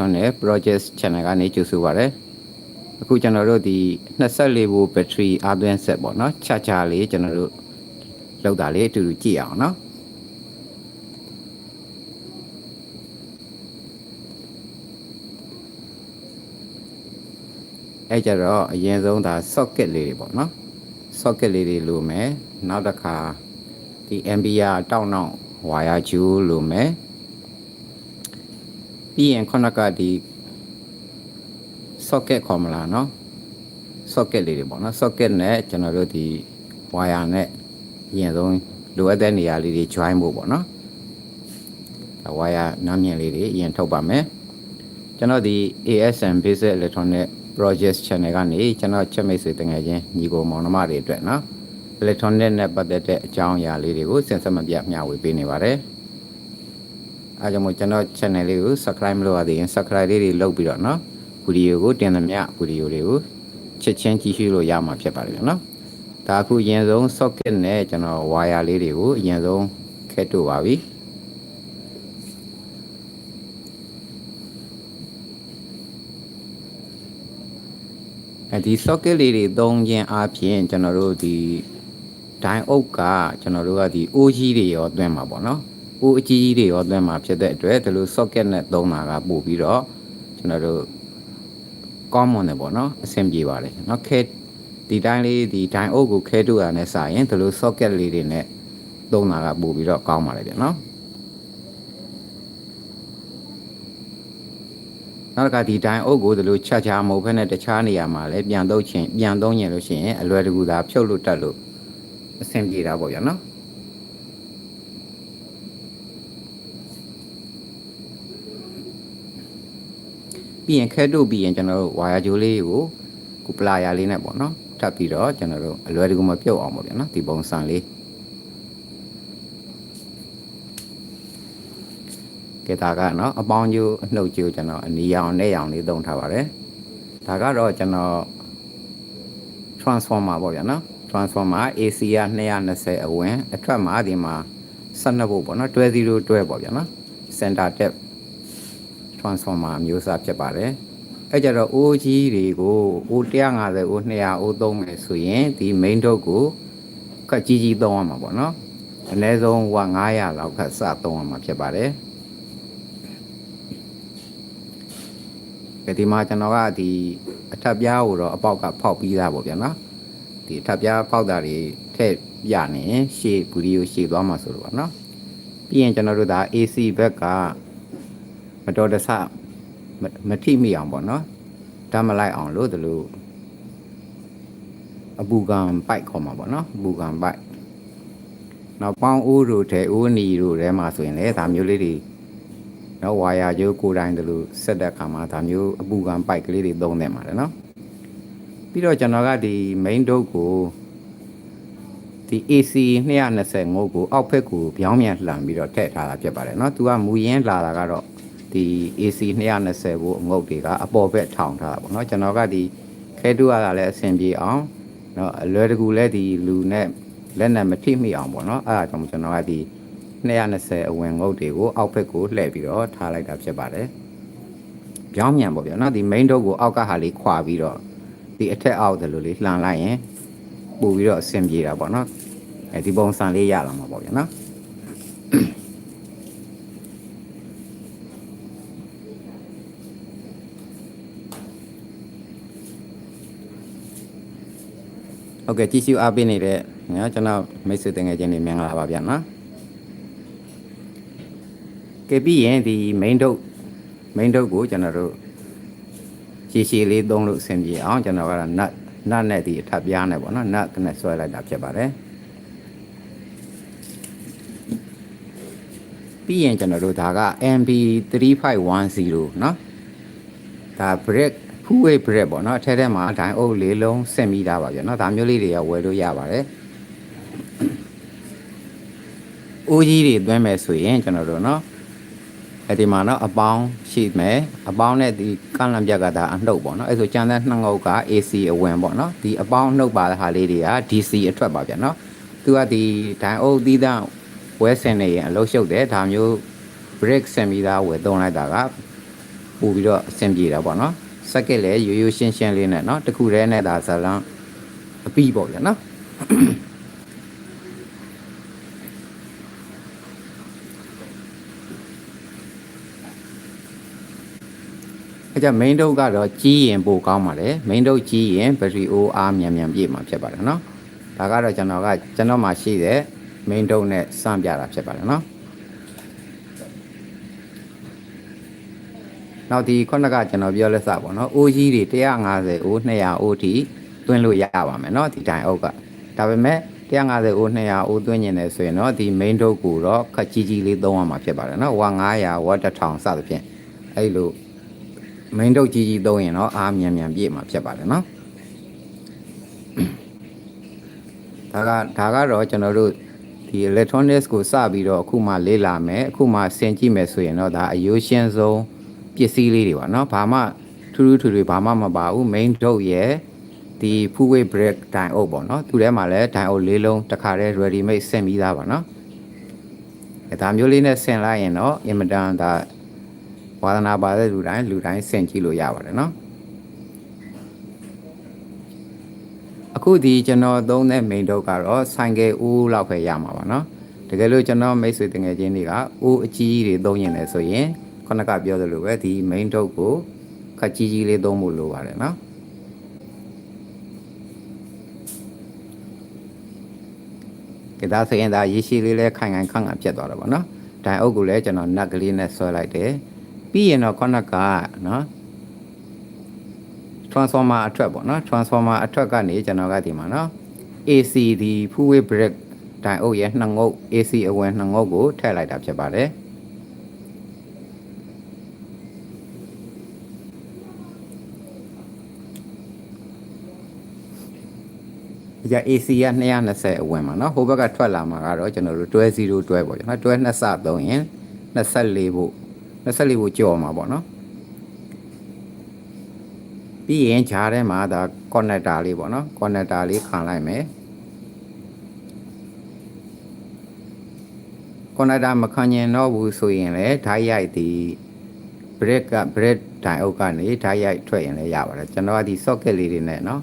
Electronic Project Channel ကနေကြိုဆိုပါရစေအခုကျွန်တော်တို့ဒီ24ဘို့ဘက်ထရီအားသွင်းဆက်ပေါ့နော်ချာချာလေးကျွန်တော်တို့လောက်တာလေးအတူတူကြည့်အောင်နော်အဲ့ကြတော့အရင်ဆုံးဒါ socket လေးတွေပေါ့နော် socket လေးတွေလိုမယ်နောက်တစ်ခါဒီ MBR တောက်နောက် wire ဂျူးလိုမယ် ပြီးရင်ခုနကဒီ socket ခေါ်မလားเนาะ socket လေးတွေပေါ့နော် socket နဲ့ကျွန်တော်တို့ဒီ wire နဲ့အရင်ဆုံးလိုအပ်တဲ့နေရာလေးတွေ join ဖို့ပေါ့နော်ဒါ wire နားမြင်လေးတွေအရင်ထုတ်ပါမယ်ကျွန်တော်ဒီ ASM Basic Electronic Project Channel ကနေကျွန်တော်ချက်မိတ်ဆွေတငယ်ချင်းညီကိုမောင်နှမတွေအတွက်เนาะ electronic နဲ့ပတ်သက်တဲ့အကြောင်းအရာလေးတွေကိုစင်ဆက်မပြမျှဝေပေးနေပါတယ် အဲကြောင့်မို့ကျွန်တော် channel လေးကို subscribe မလုပ်ရသေးရင် subscribe လေးတွေလုပ်ပြီးတော့နော်ဗီဒီယိုကိုတင်သမျှဗီဒီယိုတွေကိုချက်ချင်းကြည့်ရှုလို့ရမှာဖြစ်ပါတယ်ဗျာနော်ဒါအခုအရင်ဆုံး socket နဲ့ကျွန်တော် wire လေးတွေကိုအရင်ဆုံးခက်တို့ပါပြီအဲဒီ socket လေးတွေသုံးခြင်းအပြင်ကျွန်တော်တို့ဒီဒိုင်းအုပ်ကကျွန်တော်တို့ကဒီ OG တွေရောတွင်းမှာပေါ့နော် အိုးအကြီးကြီးတွေရောသွင်းမှာဖြစ်တဲ့အတွက်ဒီလို socket နဲ့သုံးတာကပို့ပြီးတော့ကျွန်တော်တို့ကောင်းမွန်တယ်ပေါ့နော်အဆင်ပြေပါတယ်เนาะခဲဒီတိုင်းလေးဒီဒိုင်အုပ်ကိုခဲတူရနဲ့စရင်ဒီလို socket လေးတွေနဲ့သုံးတာကပို့ပြီးတော့ကောင်းပါတယ်ဗျနော်နောက်ကဒီတိုင်းအုပ်ကိုဒီလိုချာချာမဟုတ်ဘဲနဲ့တခြားနေရာမှာလည်းပြန်သုံးချင်ပြန်သုံးရင်လို့ရှိရင်အလွယ်တကူသာဖြုတ်လို့တက်လို့အဆင်ပြေတာပေါ့ဗျာနော် ပြီးရင်ခဲတို့ပြီးရင်ကျွန်တော်တို့ဝါယာကြိုးလေးကိုကုပလာယာလေးနဲ့ပေါ့နော်ထပ်ပြီးတော့ကျွန်တော်တို့အလွယ်တကူမပြုတ်အောင်ပေါ့ဗျာနော်ဒီပုံစံလေးကဲဒါကနော်အပေါင်းကျိုးအနှုတ်ကျိုးကျွန်တော်အနီရောင်နဲ့ရောင်လေးသုံးထားပါတယ်ဒါကတော့ကျွန်တော် transformer ပေါ့ဗျာနော် transformer AC က220အဝင်အထွက်မှာဒီမှာ 12volt ပေါ့နော်12 12ပေါ့ဗျာနော် center tap transformer အမျိုးအစားဖြစ်ပါတယ်အဲ့ကြတော့ OG တွေကို O 150 O 200 O သုံးမယ်ဆိုရင်ဒီ main dot ကိုကတ်ကြီးကြီးသုံးရမှာပေါ့နော်အနည်းဆုံးဟို900လောက်ကစသုံးရမှာဖြစ်ပါတယ်ဒီမှာကျွန်တော်ကဒီအထပ်ပြားကိုတော့အပေါက်ကဖောက်ပြီးသားပေါ့ဗျာနော်ဒီအထပ်ပြားဖောက်တာတွေထည့်ပြနေရှေ့ဗီဒီယိုရှေ့သွားမှာဆိုတော့ပါနော်ပြီးရင်ကျွန်တော်တို့ဒါ AC ဘက်ကမ တော်တဆမထိမိအောင်ပေါ့နော်ဓာတ်မလိုက်အောင်လို့ဒီလိုအပူကံပိုက်ခေါ်မှာပေါ့နော်အပူကံပိုက်နောက်ပေါင်းအိုးတို့ထဲအိုးနီတို့ထဲမှာဆိုရင်လည်းဒါမျိုးလေးတွေနော်ဝါယာကျိုးကိုတိုင်းတလို့ဆက်တဲ့ခါမှာဒါမျိုးအပူကံပိုက်ကလေးတွေသုံးနေမှာတယ်နော်ပြီးတော့ကျွန်တော်ကဒီ main ဒုတ်ကိုဒီ AC 225ကိုအောက်ဖက်ကိုပြောင်းပြန်လှန်ပြီးတော့ထည့်ထားတာဖြစ်ပါတယ်နော်သူကမူရင်းလာတာကတော့ ဒီ AC 220ကိုအငုတ်တွေကအပေါ်ဘက်ထောင်ထားတာပေါ့နော်ကျွန်တော်ကဒီခဲတူရတာလည်းအဆင်ပြေအောင်နော်အလွယ်တကူလည်းဒီလူနဲ့လက်နဲ့မထိမိအောင်ပေါ့နော်အဲ့ဒါကြောင့်ကျွန်တော်ကဒီ220အဝင်ငုတ်တွေကိုအောက်ဘက်ကိုလှည့်ပြီးတော့ထားလိုက်တာဖြစ်ပါတယ်ပြောင်းမြန်ပေါ့ဗျာနော်ဒီ main တုပ်ကိုအောက်ကဟာလေးခွာပြီးတော့ဒီအထက်အောက်တယ်လို့လေးလှန်လိုက်ရင်ပို့ပြီးတော့အဆင်ပြေတာပေါ့နော်အဲဒီပုံစံလေးရလာမှာပေါ့ဗျာနော် ဟုတ်ကဲ့ကြည့်ရှုအားပေးနေတဲ့နော်ကျွန်တော်မိတ်ဆွေတငယ်ချင်းတွေမင်္ဂလာပါဗျာနော်ကဲပြီးရင်ဒီ main dot main dot ကိုကျွန်တော်တို့ရှည်ရှည်လေးသုံးလို့အဆင်ပြေအောင်ကျွန်တော်ကတော့ nut nut နဲ့ဒီအထပ်ပြားနဲ့ပေါ့နော် nut နဲ့ဆွဲလိုက်တာဖြစ်ပါတယ်ပြီးရင်ကျွန်တော်တို့ဒါက MB3510 เนาะဒါ break ခုဝိတ်ဘရက်ပေါ့နော်အထက်ထဲမှာဒိုင်အုပ်လေးလုံးဆင့်မိတာပါဗျာနော်ဒါမျိုးလေးတွေကဝယ်လို့ရပါတယ်အိုးကြီးတွေသွင်းမယ်ဆိုရင်ကျွန်တော်တို့နော်အဲဒီမှာနော်အပေါင်းရှိမယ်အပေါင်းနဲ့ဒီကန့်လန့်ပြက်ကဒါအနှုတ်ပေါ့နော်အဲဆိုကြံတဲ့နှငုတ်က AC အဝင်ပေါ့နော်ဒီအပေါင်းနှုတ်ပါတဲ့ဟာလေးတွေက DC အထွက်ပါဗျာနော်သူကဒီဒိုင်အုပ်သီးသန့်ဝဲဆင်နေရင်အလုံးရှုပ်တယ်ဒါမျိုး break ဆင်ပြီးသားဝယ်သုံးလိုက်တာကပို့ပြီးတော့အဆင်ပြေတာပေါ့နော် စက်ကက်လည်းရိုးရိုးရှင်းရှင်းလေးနဲ့နော်တစ်ခုတည်းနဲ့ဒါဇလန်းအပီးပေါ့ဗျာနော်အဲကြ main တုပ်ကတော့ကြီးရင်ပိုကောင်းပါလေ main တုပ်ကြီးရင် battery အိုးအားမြန်မြန်ပြည့်မှာဖြစ်ပါတယ်နော်ဒါကတော့ကျွန်တော်ကကျွန်တော်မှာရှိတဲ့ main တုပ်နဲ့စမ်းပြတာဖြစ်ပါတယ်နော် နောက်ဒီခုနကကျွန်တော်ပြောလက်စပေါ့နော်အိုးကြီးတွေ150အိုး200အိုးထိသွင်းလို့ရပါမယ်နော်ဒီတိုင်အုပ်ကဒါပေမဲ့150အိုး200အိုးသွင်းနေတယ်ဆိုရင်တော့ဒီ main တုပ်ကိုတော့ခက်ကြီးကြီးလေးသုံးရမှာဖြစ်ပါတယ်နော်ဝါ900ဝါ1000စသဖြင့်အဲ့လိုမိန်တုတ်ကြီးကြီးသုံးရင်တော့အားမြန်မြန်ပြည့်မှာဖြစ်ပါတယ်နော်ဒါကဒါကတော့ကျွန်တော်တို့ဒီ electronics ကိုစပြီးတော့အခုမှလေ့လာမယ်အခုမှဆင်ကြည့်မယ်ဆိုရင်တော့ဒါအယိုးရှင်းဆုံး ပစ္စည်းလေးတွေပါနော်ဘာမှထူးထူးထွေထွေဘာမှမပါဘူး main တုတ်ရဲ့ဒီ full weight break တိုင်အုပ်ပေါ့နော်သူထဲမှာလည်းတိုင်အုပ်လေးလုံးတစ်ခါတည်း ready made ဆင်ပြီးသားပါနော်အဲဒါမျိုးလေးနဲ့ဆင်လိုက်ရင်တော့အင်မတန်ဒါဝါသနာပါတဲ့လူတိုင်းလူတိုင်းဆင်ကြည့်လို့ရပါတယ်နော်အခုဒီကျွန်တော်သုံးတဲ့ main တော့ကတော့ဆိုင်ကယ်ဦးလောက်ပဲရမှာပါနော်တကယ်လို့ကျွန်တော်မိတ်ဆွေတငယ်ချင်းတွေကဦးအကြီးကြီးတွေသုံးရင်လည်းဆိုရင် ခုနကပြောသလိုပဲဒီ main တော့ကိုခက်ကြီးကြီးလေးသုံးဖို့လိုပါတယ်နော်ကဒါဆိုရင်ဒါရေရှိလေးလဲခိုင်ခိုင်ခန့်ခန့်ပြတ်သွားတော့ဗောနော်ဒိုင်အုပ်ကိုလည်းကျွန်တော်နက်ကလေးနဲ့ဆွဲလိုက်တယ်ပြီးရင်တော့ခုနကနော် transformer အထွက်ပေါ့နော် transformer အထွက်ကနေကျွန်တော်ကဒီမှာနော် AC ဒီ full wave break တိုင်အုပ်ရဲ့နှစ်ငုတ် AC အဝင်နှစ်ငုတ်ကိုထည့်လိုက်တာဖြစ်ပါတယ် ဒီက AC က220အဝင်ပါနော်ဟိုဘက်ကထွက်လာမှာကတော့ကျွန်တော်တို့12 0 12ပေါ့ကျွန်တော်12နှစ်စသုံးရင်24ဖို့24ကိုကြော်မှာပေါ့နော်ပြီးရင်ဂျားထဲမှာဒါ connector လေးပေါ့နော် connector လေးခံလိုက်မယ် connector မခံရင်တော့ဘူးဆိုရင်လည်းဓာတ်ရိုက်ဒီ break က break တိုင်အုပ်ကနေဓာတ်ရိုက်ထွက်ရင်လည်းရပါတယ်ကျွန်တော်ကဒီ socket လေးတွေနဲ့နော်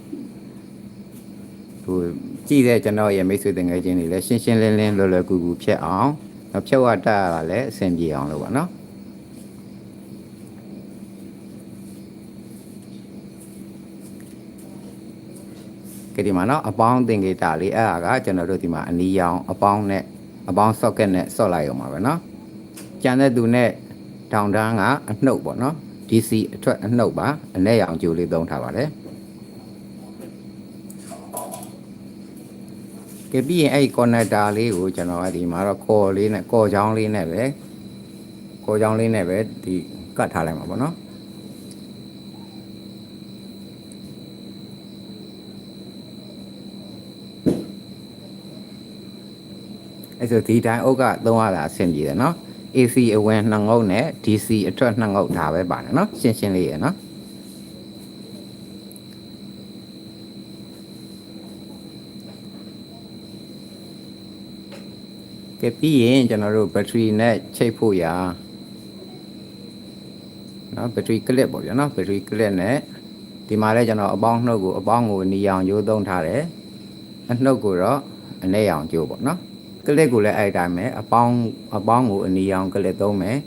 ဟိုကြည့်တဲ့ကျွန်တော်ရဲ့မိတ်ဆွေတငယ်ချင်းတွေလည်းရှင်းရှင်းလင်းလင်းလွယ်လွယ်ကူကူဖြစ်အောင်နောက်ဖြုတ်ရတတ်ရတာလည်းအဆင်ပြေအောင်လို့ပါနော်ကဒီမှာနော်အပေါင်းသင်္ကေတလေးအဲ့ဒါကကျွန်တော်တို့ဒီမှာအနီရောင်အပေါင်းနဲ့အပေါင်း socket နဲ့ဆော့လိုက်အောင်ပါပဲနော်ကြံတဲ့သူနဲ့တောင်တန်းကအနှုတ်ပေါ့နော် DC အထွက်အနှုတ်ပါအနဲ့ရောင်ကြိုလေးသုံးထားပါတယ် ကပြီးရင်အဲ့ဒီ connector လေးကိုကျွန်တော်ကဒီမှာတော့ကော်လေးနဲ့ကော်ချောင်းလေးနဲ့ပဲကော်ချောင်းလေးနဲ့ပဲဒီကတ်ထားလိုက်မှာပေါ့နော်အဲ့ဆိုဒီတိုင်းအုပ်ကသုံးရတာအဆင်ပြေတယ်နော် AC အဝင်နှစ်ငုတ်နဲ့ DC အထွက်နှစ်ငုတ်ဒါပဲပါတယ်နော်ရှင်းရှင်းလေးရယ်နော် ကဲပြီးရင်ကျွန်တော်တို့ဘက်ထရီနဲ့ချိတ်ဖို့ရာနော်ဘက်ထရီကလစ်ပေါ့ဗျာနော်ဘက်ထရီကလစ်နဲ့ဒီမှာလည်းကျွန်တော်အပေါင်းနှုတ်ကိုအပေါင်းကိုနီအောင်ရိုးသုံးထားတယ်အနှုတ်ကိုတော့အနဲ့ရောင်ကျိုးပေါ့နော်ကလစ်ကိုလည်းအဲ့တိုင်းပဲအပေါင်းအပေါင်းကိုအနီရောင်ကလစ်သုံးမယ်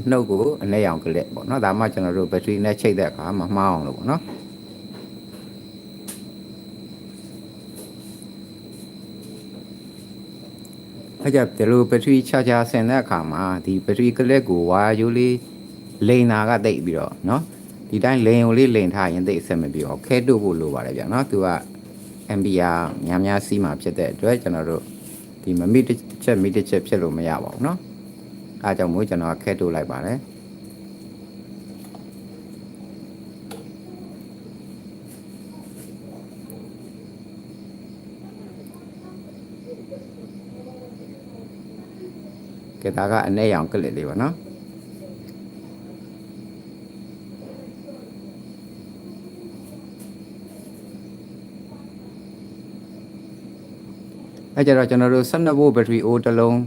အနှုတ်ကိုအနဲ့ရောင်ကလစ်ပေါ့နော်ဒါမှကျွန်တော်တို့ဘက်ထရီနဲ့ချိတ်တဲ့အခါမမှားအောင်လို့ပေါ့နော် အဲ့ကြဒီလိုဘက်ထရီချာချာဆင်တဲ့အခါမှာဒီဘက်ထရီကလစ်ကိုဝါရိုးလေးလိန်တာကတိတ်ပြီးတော့နော်ဒီတိုင်းလိန်ကိုလေးလိန်ထားရင်တိတ်အဆင်မပြေအောင်ခဲတုပ်ဖို့လိုပါတယ်ဗျာနော်သူက MBR များများစီးမှာဖြစ်တဲ့အတွက်ကျွန်တော်တို့ ဒီမမိတစ်ချက်မိတစ်ချက်ဖြစ်လို့မရပါဘူးเนาะအဲအကြောင့်မို့ကျွန်တော်ခဲတိုးလိုက်ပါတယ် ကဲဒါကအနဲ့ရောင်ကလစ်လေးပါเนาะအဲကြတော့ကျွန်တော်တို့12ဗို့ဘက်ထရီအိုးတစ်လုံး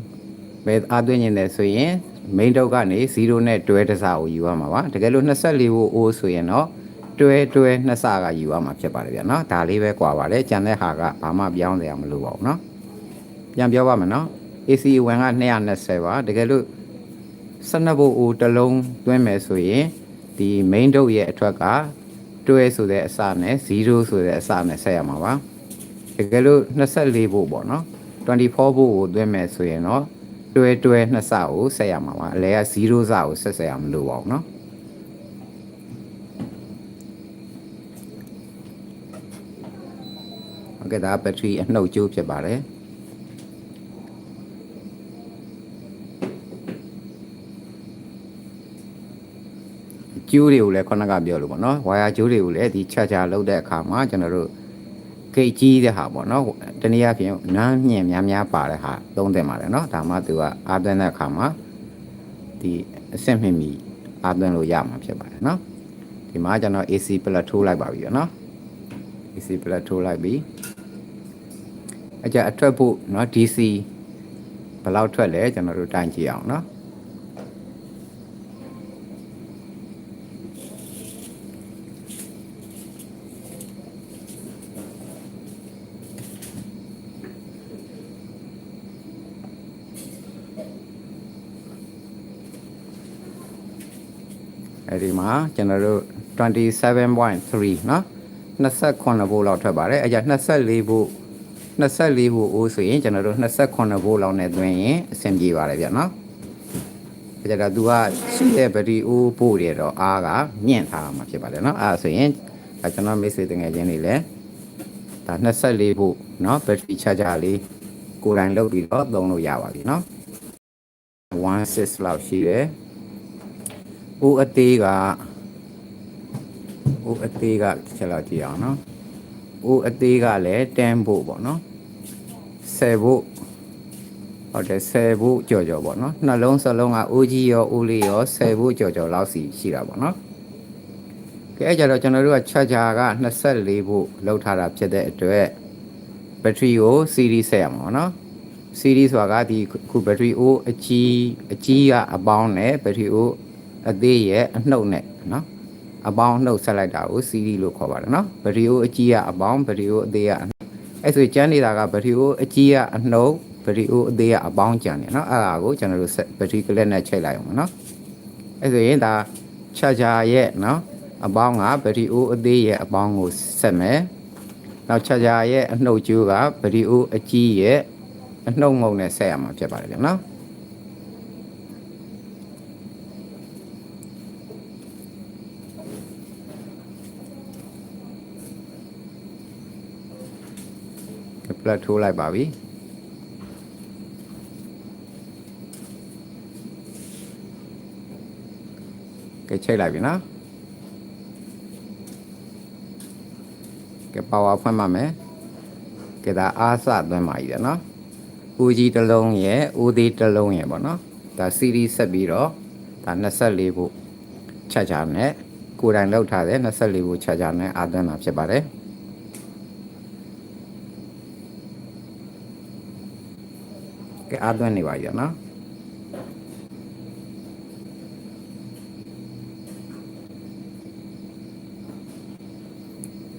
ပဲအားသွင်းနေတယ်ဆိုရင် main တုတ်ကနေ0နဲ့တွဲတစ်စကိုယူရမှာပါတကယ်လို့24ဘို့အိုးဆိုရင်တော့တွဲတွဲနှစ်စကယူရမှာဖြစ်ပါတယ်ဗျာနော်ဒါလေးပဲကွာပါတယ်ကြံတဲ့ဟာကဘာမှပြောင်းစရာမလိုပါဘူးနော်ပြန်ပြောပါမယ်နော် AC1 က220ပါတကယ်လို့12ဗိုလ် O တစ်လုံးတွင်းမယ်ဆိုရင်ဒီ main ဒုတ်ရဲ့အထွက်ကတွဲဆိုတဲ့အစနဲ့0ဆိုတဲ့အစနဲ့ဆက်ရမှာပါတကယ်လို့24ဗိုလ်ပေါ့နော်24ဗိုလ်ကိုတွင်းမယ်ဆိုရင်တော့တွဲတွဲ2စကိုဆက်ရမှာပါအလဲက0စကိုဆက်ဆက်ရမလို့ပါဘူးနော်ဟုတ်ကဲ့ဒါဘက်ထရီအနှုတ်ကျိုးဖြစ်ပါတယ် ကျိုးတွေကိုလည်းခုနကပြောလို့ပေါ့နော်ဝါယာကျိုးတွေကိုလည်းဒီချာချာလောက်တဲ့အခါမှာကျွန်တော်တို့ဂိတ်ကြီးတဲ့ဟာပေါ့နော်တနည်းအားဖြင့်နမ်းမြင့်များများပါတဲ့ဟာသုံးသင့်ပါတယ်နော်ဒါမှသူကအာသွင်းတဲ့အခါမှာဒီအဆင့်မြင့်မီအာသွင်းလို့ရမှာဖြစ်ပါတယ်နော်ဒီမှာကျွန်တော် AC ပလက်ထိုးလိုက်ပါပြီနော် AC ပလက်ထိုးလိုက်ပြီအကြအထွက်ဖို့နော် DC ဘယ်လောက်ထွက်လဲကျွန်တော်တို့တိုင်ကြည့်အောင်နော် ဒီမှာကျွန်တော်တို့27.3เนาะ28ဘို့လောက်ထွက်ပါတယ်အဲ့ကြ24ဘို့24ဘို့အိုးဆိုရင်ကျွန်တော်တို့28ဘို့လောက်နဲ့တွင်ရင်အဆင်ပြေပါတယ်ဗျเนาะအဲ့ကြတော့သူကရှိတဲ့ဘက်ထရီအိုးပို့ရတော့အားကမြင့်ထားမှာဖြစ်ပါတယ်เนาะအဲ့ဒါဆိုရင်ဒါကျွန်တော်မိတ်ဆွေတငယ်ချင်းတွေလည်းဒါ24ဘို့เนาะဘက်ထရီချာဂျာလေးကိုယ်တိုင်လုပ်ပြီးတော့သုံးလို့ရပါပြီเนาะ16လောက်ရှိတယ် ဦးအသေးကဦးအသေးကချက်လောက်ကြည့်အောင်နော်ဦးအသေးကလည်း10ဖို့ပေါ့နော်10ဖို့ဟုတ်တယ်10ဖို့ကြော်ကြော်ပေါ့နော်နှလုံးစလုံးကဦးကြီးရောဦးလေးရော10ဖို့ကြော်ကြော်လောက်စီရှိတာပေါ့နော်ကဲအဲ့ကြတော့ကျွန်တော်တို့ကချာချာက24ဖို့လောက်ထားတာဖြစ်တဲ့အတွက်ဘက်ထရီကို series ဆက်ရမှာပေါ့နော် series ဆိုတာကဒီခုဘက်ထရီအိုးအကြီးအကြီးကအပေါင်းနဲ့ဘက်ထရီ အိုးအသေးရဲ့အနှုတ်နဲ့နော်အပေါင်းနှုတ်ဆက်လိုက်တာကို series လို့ခေါ်ပါတယ်နော်ဘက်ထရီအိုးအကြီးကအပေါင်းဘက်ထရီအိုးအသေးကအနှုတ်အဲ့ဆိုကျန်းနေတာကဘက်ထရီအိုးအကြီးကအနှုတ်ဘက်ထရီအိုးအသေးကအပေါင်းကျန်တယ်နော်အဲ့ဒါကိုကျွန်တော်တို့ဘက်ထရီကလစ်နဲ့ချိန်လိုက်အောင်နော်အဲ့ဆိုရင်ဒါချာချာရဲ့နော်အပေါင်းကဘက်ထရီအိုးအသေးရဲ့အပေါင်းကိုဆက်မယ်နောက်ချာချာရဲ့အနှုတ်ကျိုးကဘက်ထရီအိုးအကြီးရဲ့အနှုတ်ငုံနဲ့ဆက်ရမှာဖြစ်ပါတယ်ဗျနော် ပလက်ထိုးလိုက်ပါပြီကဲချိန်လိုက်ပြီနော်ကဲပါဝါဖွင့်ပါမယ်ကဲဒါအားစသွင်းပါကြီးတယ်နော်ဦးကြီးတစ်လုံးရဲ့ဦးသေးတစ်လုံးရဲ့ပေါ့နော်ဒါ series ဆက်ပြီးတော့ဒါ24ဖို့ချက်ချာနဲ့ကိုယ်တိုင်လောက်ထားတဲ့24ဖို့ချက်ချာနဲ့အားသွင်းတာဖြစ်ပါတယ် ကဲအားသွင်းနေပါပြီနော်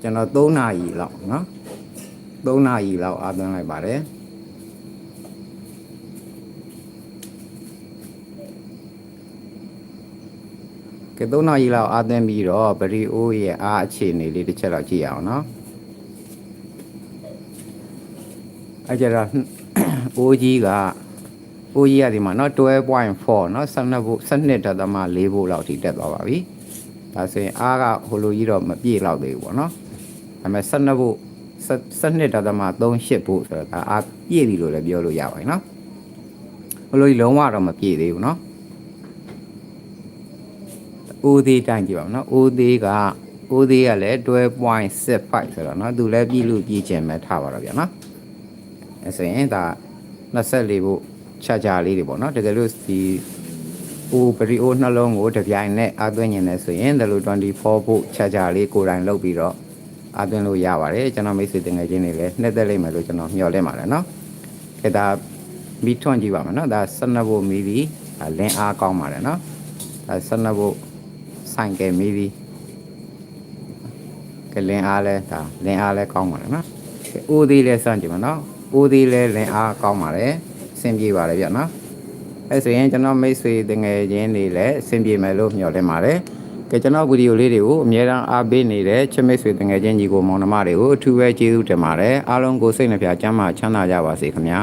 ကျွန်တော်3နာရီလောက်နော်3နာရီလောက်အားသွင်းလိုက်ပါတယ်ကဲ3နာရီလောက်အားသွင်းပြီးတော့ဗရီအိုးရဲ့အားအခြေအနေလေးတစ်ချက်လောက်ကြည့်အောင်နော်အဲ့ကြတော့ အိုးကြီးကအိုးကြီးကဒီမှာနော်12.4နော်12ဘု12တသမ4ဘုလောက်ထိတက်သွားပါပြီဒါဆိုရင်အားကဟိုလိုကြီးတော့မပြည့်တော့သေးဘူးပေါ့နော်ဒါပေမဲ့12ဘု12တသမ38ဘုဆိုတော့ဒါအားပြည့်ပြီလို့လည်းပြောလို့ရပါတယ်နော်ဟိုလိုကြီးလုံးဝတော့မပြည့်သေးဘူးနော်အိုးသေးတိုင်းကြည့်ပါဦးနော်အိုးသေးကအိုးသေးကလည်း12.65ဆိုတော့နော်သူလည်းပြည့်လို့ပြည့်ချင်မဲ့ထားပါတော့ဗျာနော်အဲဆိုရင်ဒါ 24ဖို့ချာချာလေးတွေပေါ့နော်တကယ်လို့ဒီအိုးပရီအိုးနှလုံးကိုတစ်ပြိုင်နဲ့အသွင်းနေတယ်ဆိုရင်ဒါလို24ဖို့ချာချာလေးကိုယ်တိုင်လုပ်ပြီးတော့အသွင်းလို့ရပါတယ်ကျွန်တော်မိတ်ဆွေတင်ငယ်ချင်းတွေလည်းနှစ်သက်လိမ့်မယ်လို့ကျွန်တော်မျှော်လင့်ပါတယ်နော်အဲဒါမီထွန်ကြည့်ပါမယ်နော်ဒါ12ဖို့မီဒီဒါလင်းအားကောင်းပါတယ်နော်ဒါ12ဘုတ်ဆိုင်ကယ်မီဒီကလင်းအားလဲဒါလင်းအားလဲကောင်းပါတယ်နော်ကဲဦးသေးလဲစမ်းကြည့်ပါနော် ဦးသေးလဲလင်းအားကောင်းပါတယ်အဆင်ပြေပါတယ်ဗျနော်အဲဆိုရင်ကျွန်တော်မိတ်ဆွေတငယ်ချင်းတွေလည်းအဆင်ပြေမယ်လို့မျှော်လင့်ပါတယ်ကဲကျွန်တော်ဗီဒီယိုလေးတွေကိုအများအားအားပေးနေတဲ့ချစ်မိတ်ဆွေတငယ်ချင်းညီကိုမောင်နှမတွေကိုအထူးပဲကျေးဇူးတင်ပါတယ်အားလုံးကိုစိတ်နှပြချမ်းသာချမ်းသာကြပါစေခင်ဗျာ